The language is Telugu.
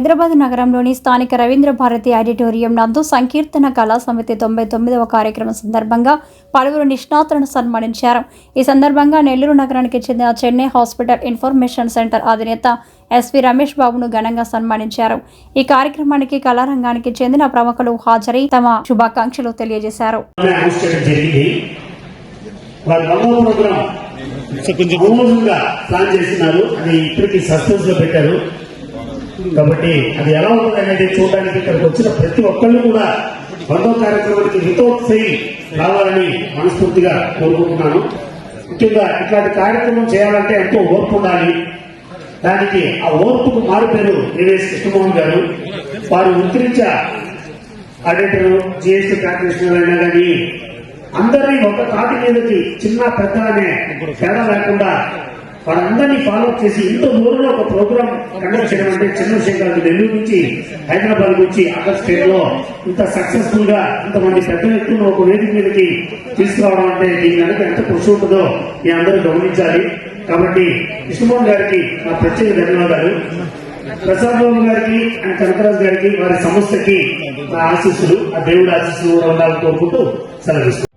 హైదరాబాద్ నగరంలోని స్థానిక రవీంద్ర భారతి ఆడిటోరియం నందు సంకీర్తన కళా సమితి తొంభై తొమ్మిదవ కార్యక్రమం సందర్భంగా పలువురు నిష్ణాతులను సన్మానించారు. ఈ సందర్భంగా నెల్లూరు నగరానికి చెందిన చెన్నై హాస్పిటల్ ఇన్ఫర్మేషన్ సెంటర్ అధినేత ఎస్వి రమేష్ బాబును ఘనంగా సన్మానించారు. ఈ కార్యక్రమానికి కళారంగానికి చెందిన ప్రముఖులు హాజరై తమ శుభాకాంక్షలు తెలియజేశారు. అనౌన్స్ చేయడం జరిగింది. వారి రెండవ ప్రోగ్రాం సార్ కొంచెం రోజులుగా ప్లాన్ చేస్తున్నారు. అది ఇప్పటికి సస్పెన్స్లో పెట్టారు. కాబట్టి అది ఎలా ఉంటుంది అనేది చూడడానికి ఇక్కడికి వచ్చిన ప్రతి ఒక్కళ్ళు కూడా రెండో కార్యక్రమానికి వితౌట్ రావాలని మనస్ఫూర్తిగా కోరుకుంటున్నాను. ముఖ్యంగా ఇట్లాంటి కార్యక్రమం చేయాలంటే ఎంతో ఓర్పు ఉండాలి. దానికి ఆ ఓర్పుకు మారు పేరు నివేశ్ కృష్ణమోహన్ గారు. వారు ఉత్తరించా ఆడిటర్ జిఎస్టీ ప్రాక్టీషనర్ అయినా కానీ అందరినీ ఒక కాటి మీదకి చిన్న పెద్ద అనే తేడా లేకుండా వాళ్ళందరినీ ఫాలో చేసి ఇంత దూరంలో ఒక ప్రోగ్రామ్ కండక్ట్ చేయడం అంటే చిన్న విషయం కాదు నెల్లూరు నుంచి హైదరాబాద్ నుంచి అదర్ స్టేట్లో ఇంత సక్సెస్ఫుల్గా ఇంతమంది పెద్ద వ్యక్తులను ఒక వేదిక మీదకి తీసుకురావడం అంటే దీని వెనక ఎంత కృషి ఉంటుందో మీ అందరూ గమనించాలి. కాబట్టి కృష్ణమోహన్ గారికి నా ప్రత్యేక ధన్యవాదాలు. ప్రసాద్ బాబు గారికి అండ్ కనకరాజు గారికి వారి సంస్థకి నా ఆశీస్సులు ఆ దేవుడి ఆశీస్సులు కూడా ఉండాలని కోరుకుంటూ సెలవు